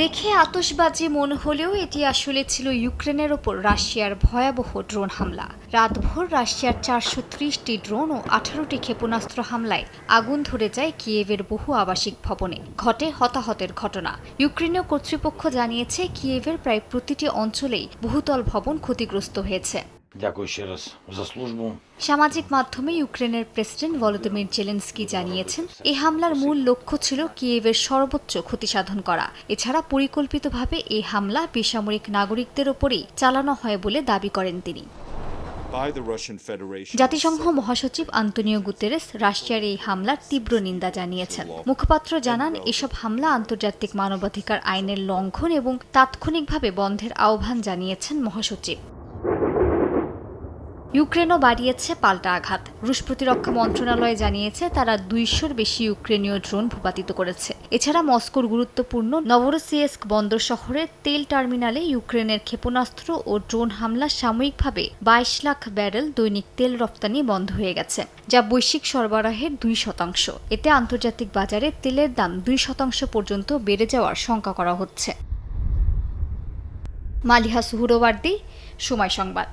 দেখে আতশবাজি মনে হলেও এটি আসলে ছিল ইউক্রেনের ওপর রাশিয়ার ভয়াবহ ড্রোন হামলা। রাতভর রাশিয়ার চারশো ত্রিশটি ড্রোন ও আঠারোটি ক্ষেপণাস্ত্র হামলায় আগুন ধরে যায় কিয়েভের বহু আবাসিক ভবনে। ঘটে হতাহতের ঘটনা। ইউক্রেনীয় কর্তৃপক্ষ জানিয়েছে কিয়েভের প্রায় প্রতিটি অঞ্চলেই বহুতল ভবন ক্ষতিগ্রস্ত হয়েছে। Дякую ще раз за службу. সামাজিক মাধ্যমে ইউক্রেনের প্রেসিডেন্ট ভলোদিমির জেলেন্সকি জানিয়েছেন এই হামলার মূল লক্ষ্য ছিল কিয়েভের সর্বোচ্চ ক্ষতি সাধন করা এছাড়া পরিকল্পিতভাবে এই হামলা বেসামরিক নাগরিকদের ওপরেই চালানো হয় বলে দাবি করেন তিনি by the Russian Federation. জাতিসংঘ মহাসচিব আন্তনিও গুতেরেস রাশিয়ার এই হামলার তীব্র নিন্দা জানিয়েছেন মুখপাত্র জানান এসব হামলা আন্তর্জাতিক মানবাধিকার আইনের লঙ্ঘন এবং তাৎক্ষণিকভাবে বন্ধের আহ্বান জানিয়েছেন মহাসচিব ইউক্রেনও বাড়িয়েছে পাল্টা আঘাত। রুশ প্রতিরক্ষা মন্ত্রণালয় জানিয়েছে তারা দুইশোর বেশি ইউক্রেনীয় ড্রোন ভূপাতিত করেছে। এছাড়া মস্কোর গুরুত্বপূর্ণ নভরসিয়েস্ক বন্দর শহরের তেল টার্মিনালে ইউক্রেনের ক্ষেপণাস্ত্র ও ড্রোন হামলা সাময়িকভাবে বাইশ লাখ ব্যারেল দৈনিক তেল রপ্তানি বন্ধ হয়ে গেছে, যা বৈশ্বিক সরবরাহের দুই শতাংশ। এতে আন্তর্জাতিক বাজারে তেলের দাম দুই শতাংশ পর্যন্ত বেড়ে যাওয়ার শঙ্কা করা হচ্ছে। মালিহা সুহুরোবার্দি সময় সংবাদ।